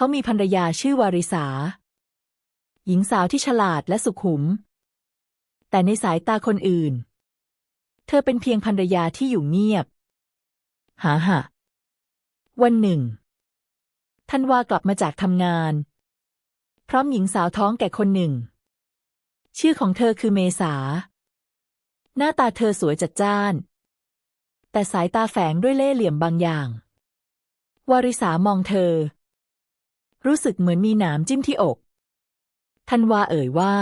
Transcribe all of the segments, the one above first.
เขามีภรรยาชื่อวาริสา หญิงสาวที่ฉลาดและสุขุม แต่ในสายตาคนอื่น เธอเป็นเพียงภรรยาที่อยู่เงียบ หาหะวันหนึ่งท่านวากลับมาจากทำงาน พร้อมหญิงสาวท้องแก่คนหนึ่ง ชื่อของเธอคือเมษา หน้าตาเธอสวยจัดจ้าน แต่สายตาแฝงด้วยเล่ห์เหลี่ยมบางอย่าง วาริสามองเธอ รู้สึกเหมือนมีหนามจิ้มที่อกทันวาเอ่ยว่า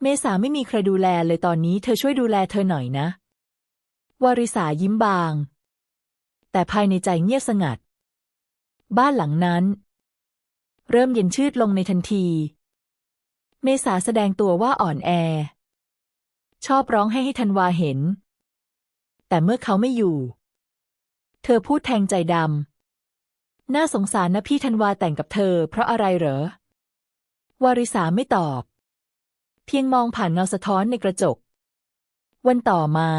เมษาไม่มีใครดูแลเลยตอนนี้เธอช่วยดูแลเธอหน่อยนะ วาริสายิ้มบาง แต่ภายในใจเงียบสงัด บ้านหลังนั้น เริ่มเย็นชืดลงในทันที เมษาแสดงตัวว่าอ่อนแอ ชอบร้องให้ให้ทันวาเห็น แต่เมื่อเขาไม่อยู่ เธอพูดแทงใจดำ น่าสงสารนะพี่ธันวาแต่งกับเธอ เพราะอะไรเหรอ วาริสาไม่ตอบ เพียงมองผ่านเงาสะท้อนในกระจก วันต่อมา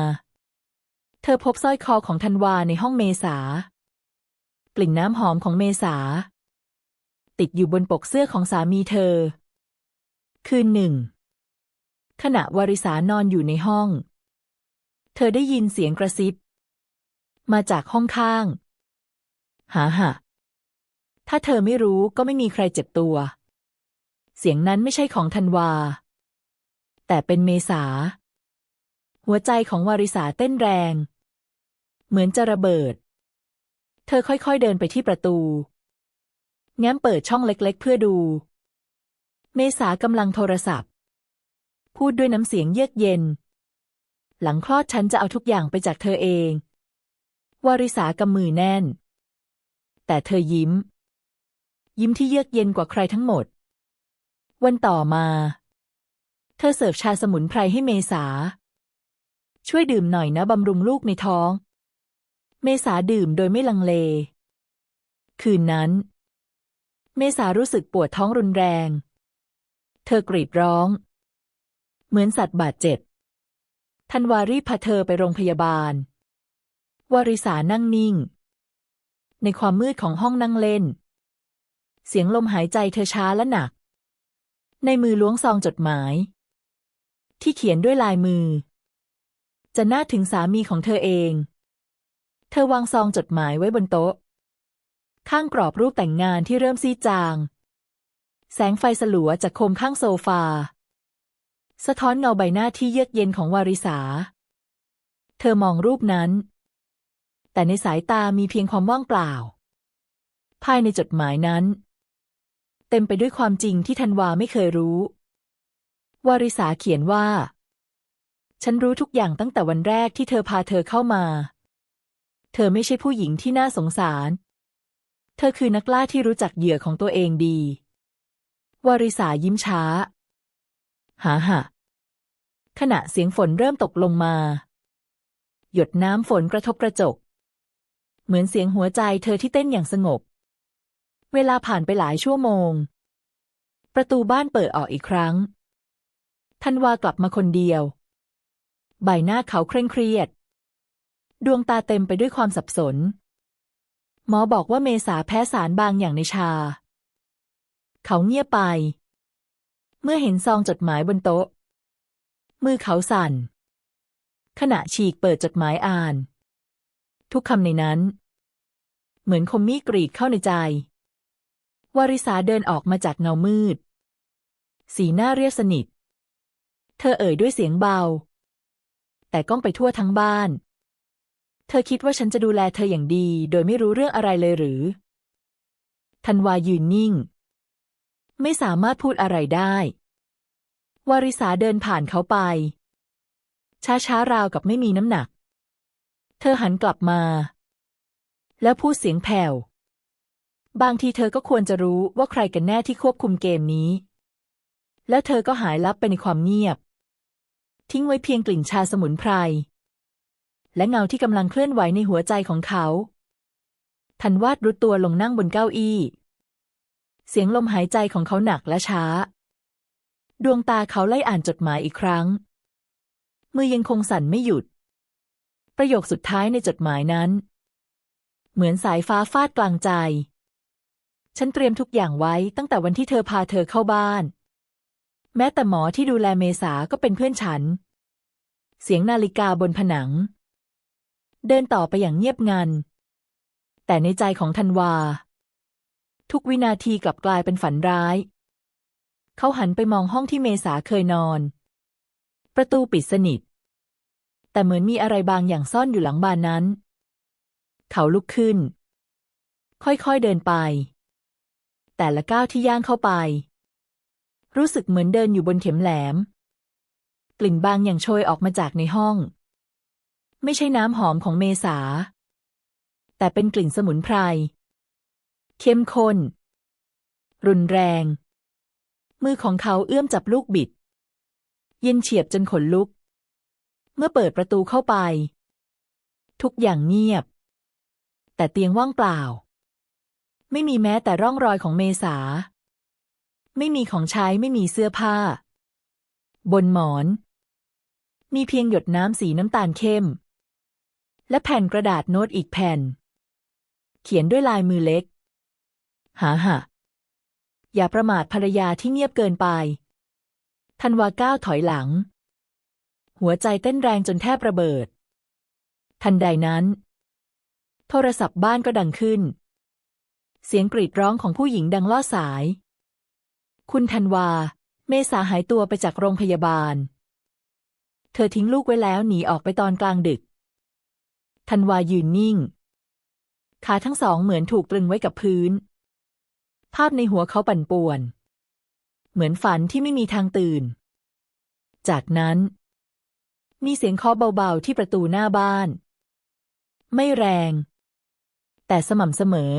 เธอพบสร้อยคอของธันวาในห้องเมษากลิ่นน้ำหอมของเมษา ติดอยู่บนปกเสื้อของสามีเธอ คืนหนึ่ง ขณะวาริสานอนอยู่ในห้อง เธอได้ยินเสียงกระซิบ มาจากห้องข้าง หาหะ ถ้าเธอไม่รู้ก็ไม่มีใครเจ็บตัว เสียงนั้นไม่ใช่ของธันวา แต่เป็นเมษา หัวใจของวาริสาเต้นแรง เหมือนจะระเบิด เธอค่อยๆเดินไปที่ประตู แง้มเปิดช่องเล็กๆเพื่อดู เมษากำลังโทรศัพท์ พูดด้วยน้ำเสียงเยือกเย็น หลังคลอดฉันจะเอาทุกอย่างไปจากเธอเอง วาริสากำมือแน่น แต่เธอยิ้ม ยิ้มที่เยือกเย็นกว่าใครทั้งหมด วันต่อมา เธอเสิร์ฟชาสมุนไพรให้เมษา ช่วยดื่มหน่อยนะบำรุงลูกในท้อง เมษาดื่มโดยไม่ลังเล คืนนั้น เมษารู้สึกปวดท้องรุนแรง เธอกรีดร้อง เหมือนสัตว์บาดเจ็บทันวารีพาเธอไปโรงพยาบาล วาริสานั่งนิ่ง ในความมืดของห้องนั่งเล่น เสียงลมหายใจเธอช้าและหนัก ในมือล้วงซองจดหมาย ที่เขียนด้วยลายมือ จะน่าถึงสามีของเธอเอง เธอวางซองจดหมายไว้บนโต๊ะ ข้างกรอบรูปแต่งงานที่เริ่มซีจาง แสงไฟสลัวจากโคมข้างโซฟา สะท้อนเงาใบหน้าที่เยือกเย็นของวาริสา เธอมองรูปนั้น แต่ในสายตามีเพียงความว่างเปล่า ภายในจดหมายนั้น เต็มไปด้วยความจริงที่ธันวาไม่เคยรู้ วาริสาเขียนว่า ฉันรู้ทุกอย่างตั้งแต่วันแรกที่เธอพาเธอเข้ามา เธอไม่ใช่ผู้หญิงที่น่าสงสาร เธอคือนักล่าที่รู้จักเหยื่อของตัวเองดี วาริสายิ้มช้า หาหะขณะเสียงฝนเริ่มตกลงมา หยดน้ำฝนกระทบกระจก เหมือนเสียงหัวใจเธอที่เต้นอย่างสงบ เวลาผ่านไปหลายชั่วโมง ประตูบ้านเปิดออกอีกครั้งธันวากลับมาคนเดียว ใบหน้าเขาเคร่งเครียด ดวงตาเต็มไปด้วยความสับสน หมอบอกว่าเมษาแพ้สารบางอย่างในชา เขาเงียบไป เมื่อเห็นซองจดหมายบนโต๊ะ มือเขาสั่น ขณะฉีกเปิดจดหมายอ่าน ทุกคำในนั้น เหมือนคมมีดกรีดเข้าในใจ วริสาเดินออกมาจากเงามืด สีหน้าเรียบสนิท เธอเอ่ยด้วยเสียงเบา แต่ก้องไปทั่วทั้งบ้าน เธอคิดว่าฉันจะดูแลเธออย่างดี โดยไม่รู้เรื่องอะไรเลยหรือ ธันวายืนนิ่ง ไม่สามารถพูดอะไรได้วาริสาเดินผ่านเขาไป ช้าๆราวกับไม่มีน้ำหนัก เธอหันกลับมา แล้วพูดเสียงแผ่ว บางทีเธอก็ควรจะรู้ว่าใครกันแน่ที่ควบคุมเกมนี้ แล้วเธอก็หายลับไปในความเงียบ ทิ้งไว้เพียงกลิ่นชาสมุนไพร และเงาที่กำลังเคลื่อนไหวในหัวใจของเขา ทันวาดรุดตัวลงนั่งบนเก้าอี้ เสียงลมหายใจของเขาหนักและช้า ดวงตาเขาไล่อ่านจดหมายอีกครั้ง มือยังคงสั่นไม่หยุด ประโยคสุดท้ายในจดหมายนั้น เหมือนสายฟ้าฟาดกลางใจ ฉันเตรียมทุกอย่างไว้ตั้งแต่วันที่เธอพาเธอเข้าบ้าน แม้แต่หมอที่ดูแลเมษาก็เป็นเพื่อนฉัน เสียงนาฬิกาบนผนัง เดินต่อไปอย่างเงียบงัน แต่ในใจของธันวา ทุกวินาทีกลับกลายเป็นฝันร้าย เขาหันไปมองห้องที่เมษาเคยนอน ประตูปิดสนิท แต่เหมือนมีอะไรบางอย่างซ่อนอยู่หลังบานนั้น เขาลุกขึ้น ค่อยๆเดินไป แต่ละก้าวที่ย่างเข้าไป รู้สึกเหมือนเดินอยู่บนเข็มแหลม กลิ่นบางอย่างโชยออกมาจากในห้อง ไม่ใช่น้ำหอมของเมษา แต่เป็นกลิ่นสมุนไพร เข้มข้น รุนแรง มือของเขาเอื้อมจับลูกบิด เย็นเฉียบจนขนลุก เมื่อเปิดประตูเข้าไป ทุกอย่างเงียบ แต่เตียงว่างเปล่า ไม่มีแม้แต่ร่องรอยของเมษา ไม่มีของใช้ไม่มีเสื้อผ้า บนหมอน มีเพียงหยดน้ำสีน้ำตาลเข้ม และแผ่นกระดาษโน้ตอีกแผ่น เขียนด้วยลายมือเล็ก หาหะอย่าประมาทภรรยาที่เงียบเกินไปธันวาก้าวถอยหลัง หัวใจเต้นแรงจนแทบระเบิด ทันใดนั้น โทรศัพท์บ้านก็ดังขึ้น เสียงกรีดร้องของผู้หญิงดังล่อสาย คุณธันวา เมษาหายตัวไปจากโรงพยาบาล เธอทิ้งลูกไว้แล้วหนีออกไปตอนกลางดึก ธันวายืนนิ่ง ขาทั้งสองเหมือนถูกตรึงไว้กับพื้น ภาพในหัวเขาปั่นป่วน เหมือนฝันที่ไม่มีทางตื่น จากนั้น มีเสียงเคาะเบาๆที่ประตูหน้าบ้าน ไม่แรง แต่สม่ำเสมอ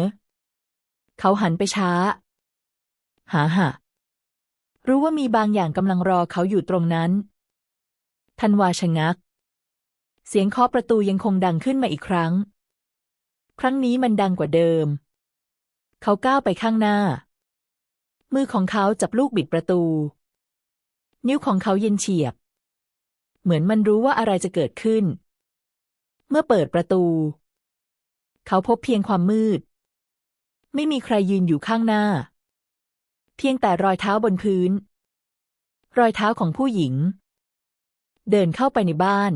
เขาหันไปช้า หาหะรู้ว่ามีบางอย่างกำลังรอเขาอยู่ตรงนั้น ทันวาชะงัก เสียงเคาะประตูยังคงดังขึ้นมาอีกครั้ง ครั้งนี้มันดังกว่าเดิม เขาก้าวไปข้างหน้า มือของเขาจับลูกบิดประตู นิ้วของเขาเย็นเฉียบ เหมือนมันรู้ว่าอะไรจะเกิดขึ้น เมื่อเปิดประตู เขาพบเพียงความมืด ไม่มีใครยืนอยู่ข้างหน้า เพียงแต่รอยเท้าบนพื้น รอยเท้าของผู้หญิง เดินเข้าไปในบ้าน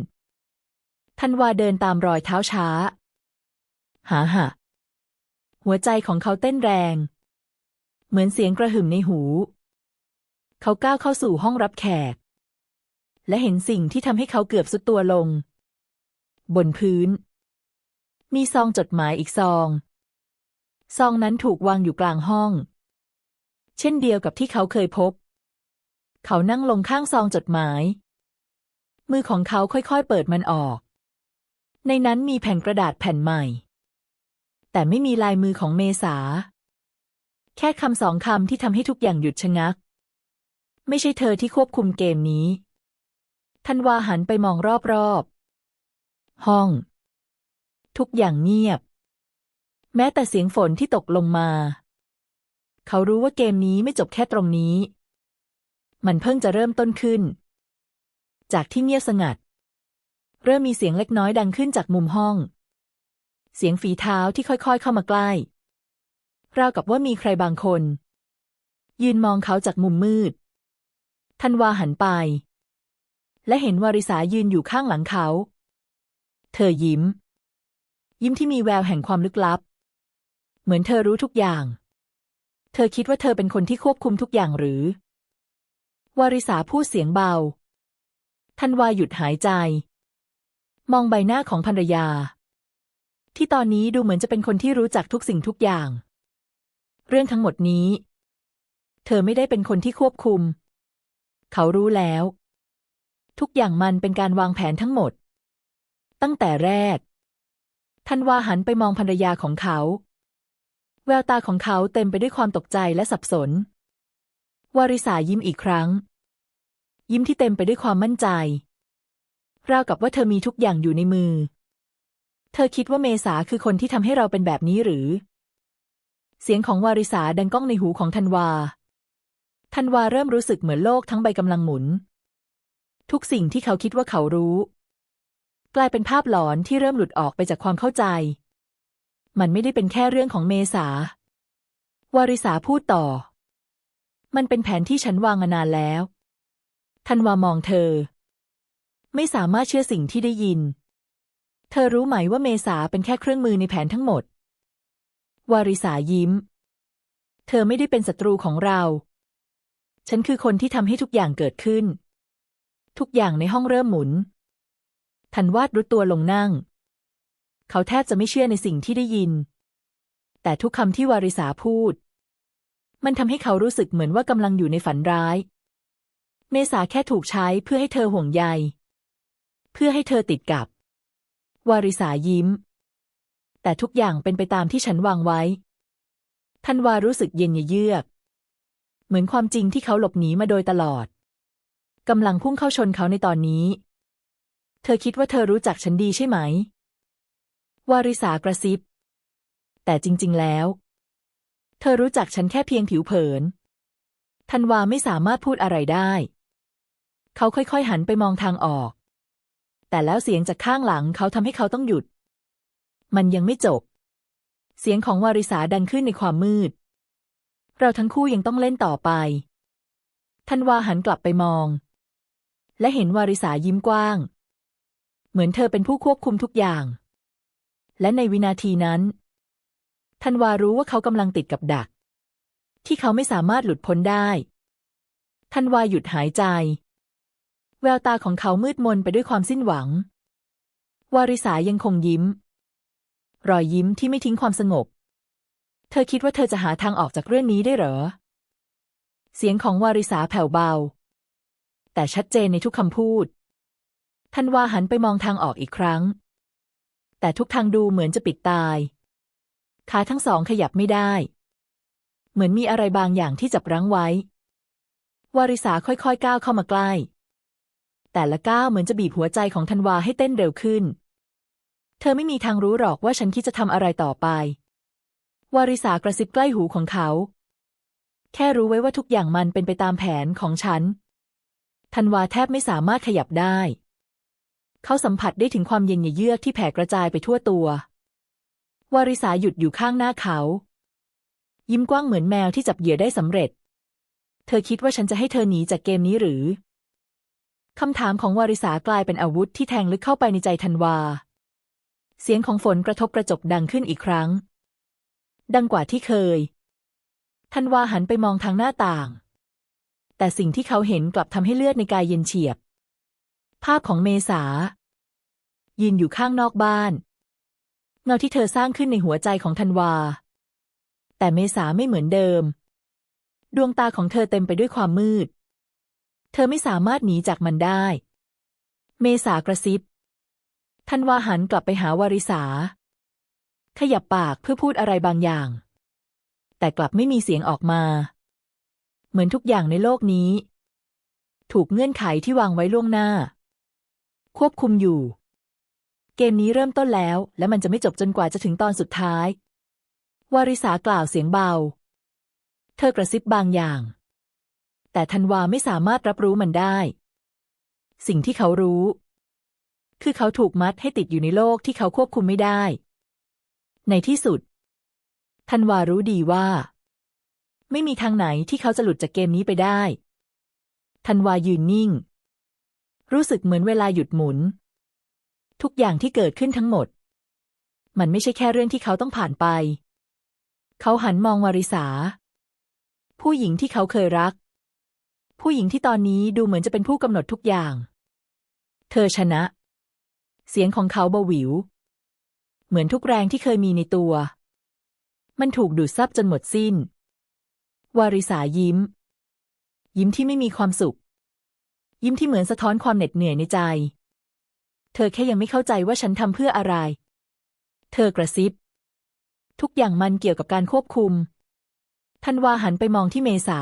ธันวาเดินตามรอยเท้าช้า หาหะหัวใจของเขาเต้นแรง เหมือนเสียงกระหึ่มในหู เขาก้าวเข้าสู่ห้องรับแขก และเห็นสิ่งที่ทำให้เขาเกือบสุดตัวลง บนพื้น มีซองจดหมายอีกซอง ซองนั้นถูกวางอยู่กลางห้อง เช่นเดียวกับที่เขาเคยพบ เขานั่งลงข้างซองจดหมาย มือของเขาค่อยๆเปิดมันออก ในนั้นมีแผ่นกระดาษแผ่นใหม่ แต่ไม่มีลายมือของเมษา แค่คำสองคำที่ทำให้ทุกอย่างหยุดชะงัก ไม่ใช่เธอที่ควบคุมเกมนี้ธันวาหันไปมองรอบๆ ห้อง ทุกอย่างเงียบ แม้แต่เสียงฝนที่ตกลงมา เขารู้ว่าเกมนี้ไม่จบแค่ตรงนี้ มันเพิ่งจะเริ่มต้นขึ้น จากที่เงียบสงัด เริ่มมีเสียงเล็กน้อยดังขึ้นจากมุมห้อง เสียงฝีเท้าที่ค่อยๆเข้ามาใกล้ ราวกับว่ามีใครบางคน ยืนมองเขาจากมุมมืดธันวาหันไป และเห็นวาริสายืนอยู่ข้างหลังเขา เธอยิ้ม ยิ้มที่มีแววแห่งความลึกลับ เหมือนเธอรู้ทุกอย่าง เธอคิดว่าเธอเป็นคนที่ควบคุมทุกอย่างหรือ วาริสาพูดเสียงเบาธันวาหยุดหายใจ มองใบหน้าของภรรยา ที่ตอนนี้ดูเหมือนจะเป็นคนที่รู้จักทุกสิ่งทุกอย่าง เรื่องทั้งหมดนี้ เธอไม่ได้เป็นคนที่ควบคุม เขารู้แล้ว ทุกอย่างมันเป็นการวางแผนทั้งหมด ตั้งแต่แรกธันวาหันไปมองภรรยาของเขา แววตาของเขาเต็มไปด้วยความตกใจและสับสน วาริสายิ้มอีกครั้ง ยิ้มที่เต็มไปด้วยความมั่นใจ ราวกับว่าเธอมีทุกอย่างอยู่ในมือ เธอคิดว่าเมษาคือคนที่ทำให้เราเป็นแบบนี้หรือ เสียงของวาริสาดังก้องในหูของธันวา ธันวาเริ่มรู้สึกเหมือนโลกทั้งใบกำลังหมุน ทุกสิ่งที่เขาคิดว่าเขารู้ กลายเป็นภาพหลอนที่เริ่มหลุดออกไปจากความเข้าใจ มันไม่ได้เป็นแค่เรื่องของเมษาวาริสาพูดต่อ มันเป็นแผนที่ฉันวางมานานแล้วธันวามองเธอ ไม่สามารถเชื่อสิ่งที่ได้ยิน เธอรู้ไหมว่าเมษาเป็นแค่เครื่องมือในแผนทั้งหมด วาริสายิ้ม เธอไม่ได้เป็นศัตรูของเรา ฉันคือคนที่ทำให้ทุกอย่างเกิดขึ้น ทุกอย่างในห้องเริ่มหมุน ทันวาดรุดตัวลงนั่ง เขาแทบจะไม่เชื่อในสิ่งที่ได้ยิน แต่ทุกคำที่วาริสาพูด มันทำให้เขารู้สึกเหมือนว่ากำลังอยู่ในฝันร้าย เมษาแค่ถูกใช้เพื่อให้เธอห่วงใย เพื่อให้เธอติดกับ วาริสายิ้ม แต่ทุกอย่างเป็นไปตามที่ฉันวางไว้ทันวารู้สึกเย็นเยือก เหมือนความจริงที่เขาหลบหนีมาโดยตลอดกำลังพุ่งเข้าชนเขาในตอนนี้ เธอคิดว่าเธอรู้จักฉันดีใช่ไหม วาริสากระซิบ แต่จริง ๆ แล้ว เธอรู้จักฉันแค่เพียงผิวเผิน ธันวาไม่สามารถพูดอะไรได้ เขาค่อย ๆ หันไปมองทางออก แต่แล้วเสียงจากข้างหลังเขาทำให้เขาต้องหยุด มันยังไม่จบ เสียงของวาริสาดังขึ้นในความมืด เราทั้งคู่ยังต้องเล่นต่อไปธันวาหันกลับไปมอง และเห็นวาริสายิ้มกว้าง เหมือนเธอเป็นผู้ควบคุมทุกอย่าง และในวินาทีนั้นธันวารู้ว่าเขากำลังติดกับดัก ที่เขาไม่สามารถหลุดพ้นได้ธันวาหยุดหายใจ แววตาของเขามืดมนไปด้วยความสิ้นหวัง วาริสายังคงยิ้ม รอยยิ้มที่ไม่ทิ้งความสงบ เธอคิดว่าเธอจะหาทางออกจากเรื่องนี้ได้เหรอ เสียงของวาริสาแผ่วเบา แต่ชัดเจนในทุกคำพูดธันวาหันไปมองทางออกอีกครั้ง แต่ทุกทางดูเหมือนจะปิดตาย ขาทั้งสองขยับไม่ได้ เหมือนมีอะไรบางอย่างที่จับรั้งไว้ วาริสาค่อยๆก้าวเข้ามาใกล้ แต่ละก้าวเหมือนจะบีบหัวใจของธันวาให้เต้นเร็วขึ้น เธอไม่มีทางรู้หรอกว่าฉันคิดจะทำอะไรต่อไป วาริสากระซิบใกล้หูของเขา แค่รู้ไว้ว่าทุกอย่างมันเป็นไปตามแผนของฉันธันวาแทบไม่สามารถขยับได้ เขาสัมผัสได้ถึงความเย็นเยือกที่แผ่กระจายไปทั่วตัว วาริสาหยุดอยู่ข้างหน้าเขา ยิ้มกว้างเหมือนแมวที่จับเหยื่อได้สำเร็จ เธอคิดว่าฉันจะให้เธอหนีจากเกมนี้หรือคำถามของวาริสากลายเป็นอาวุธที่แทงลึกเข้าไปในใจธันวา เสียงของฝนกระทบกระจกดังขึ้นอีกครั้ง ดังกว่าที่เคย ธันวาหันไปมองทางหน้าต่าง แต่สิ่งที่เขาเห็นกลับทำให้เลือดในกายเย็นเฉียบ ภาพของเมษา ยืนอยู่ข้างนอกบ้าน เงาที่เธอสร้างขึ้นในหัวใจของธันวา แต่เมษาไม่เหมือนเดิม ดวงตาของเธอเต็มไปด้วยความมืด เธอไม่สามารถหนีจากมันได้ เมษากระซิบธันวาหันกลับไปหาวาริสา ขยับปากเพื่อพูดอะไรบางอย่าง แต่กลับไม่มีเสียงออกมา เหมือนทุกอย่างในโลกนี้ ถูกเงื่อนไขที่วางไว้ล่วงหน้า ควบคุมอยู่ เกมนี้เริ่มต้นแล้ว และมันจะไม่จบจนกว่าจะถึงตอนสุดท้าย วาริสากล่าวเสียงเบา เธอกระซิบบางอย่าง แต่ธันวาไม่สามารถรับรู้มันได้ สิ่งที่เขารู้ คือเขาถูกมัดให้ติดอยู่ในโลกที่เขาควบคุมไม่ได้ ในที่สุดธันวารู้ดีว่า ไม่มีทางไหนที่เขาจะหลุดจากเกมนี้ไปได้ธันวายืนนิ่ง รู้สึกเหมือนเวลาหยุดหมุน ทุกอย่างที่เกิดขึ้นทั้งหมด มันไม่ใช่แค่เรื่องที่เขาต้องผ่านไป เขาหันมองวาริสา ผู้หญิงที่เขาเคยรัก ผู้หญิงที่ตอนนี้ดูเหมือนจะเป็นผู้กำหนดทุกอย่าง เธอชนะ เสียงของเขาเบาหวิว เหมือนทุกแรงที่เคยมีในตัว มันถูกดูดซับจนหมดสิ้น วาริสายิ้ม ยิ้มที่ไม่มีความสุข ยิ้มที่เหมือนสะท้อนความเหน็ดเหนื่อยในใจ เธอแค่ยังไม่เข้าใจว่าฉันทำเพื่ออะไร เธอกระซิบ ทุกอย่างมันเกี่ยวกับการควบคุมธันวาหันไปมองที่เมษา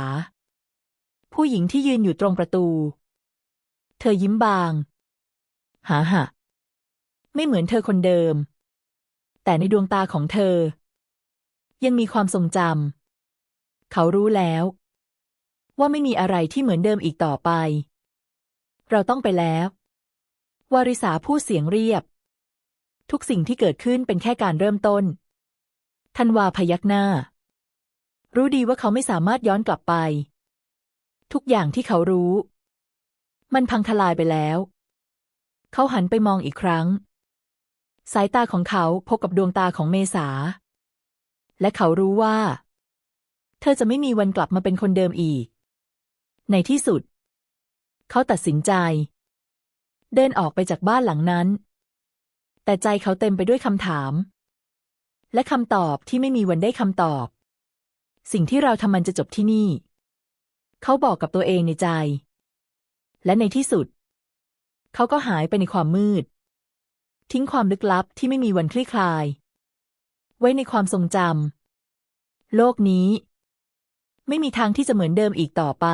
ผู้หญิงที่ยืนอยู่ตรงประตู เธอยิ้มบาง หาหะไม่เหมือนเธอคนเดิม แต่ในดวงตาของเธอ ยังมีความทรงจำเขารู้แล้ว ว่าไม่มีอะไรที่เหมือนเดิมอีกต่อไป เราต้องไปแล้ว วาริสาพูดเสียงเรียบ ทุกสิ่งที่เกิดขึ้นเป็นแค่การเริ่มต้น ธันวาพยักหน้า รู้ดีว่าเขาไม่สามารถย้อนกลับไป ทุกอย่างที่เขารู้ มันพังทลายไปแล้ว เขาหันไปมองอีกครั้ง สายตาของเขาพบกับดวงตาของเมษา และเขารู้ว่า เธอจะไม่มีวันกลับมาเป็นคนเดิมอีก ในที่สุด เขาตัดสินใจ เดินออกไปจากบ้านหลังนั้น แต่ใจเขาเต็มไปด้วยคำถาม และคำตอบที่ไม่มีวันได้คำตอบ สิ่งที่เราทำมันจะจบที่นี่ เขาบอกกับตัวเองในใจ และในที่สุด เขาก็หายไปในความมืด ทิ้งความลึกลับที่ไม่มีวันคลี่คลาย ไว้ในความทรงจำโลกนี้ ไม่มีทางที่จะเหมือนเดิมอีกต่อไป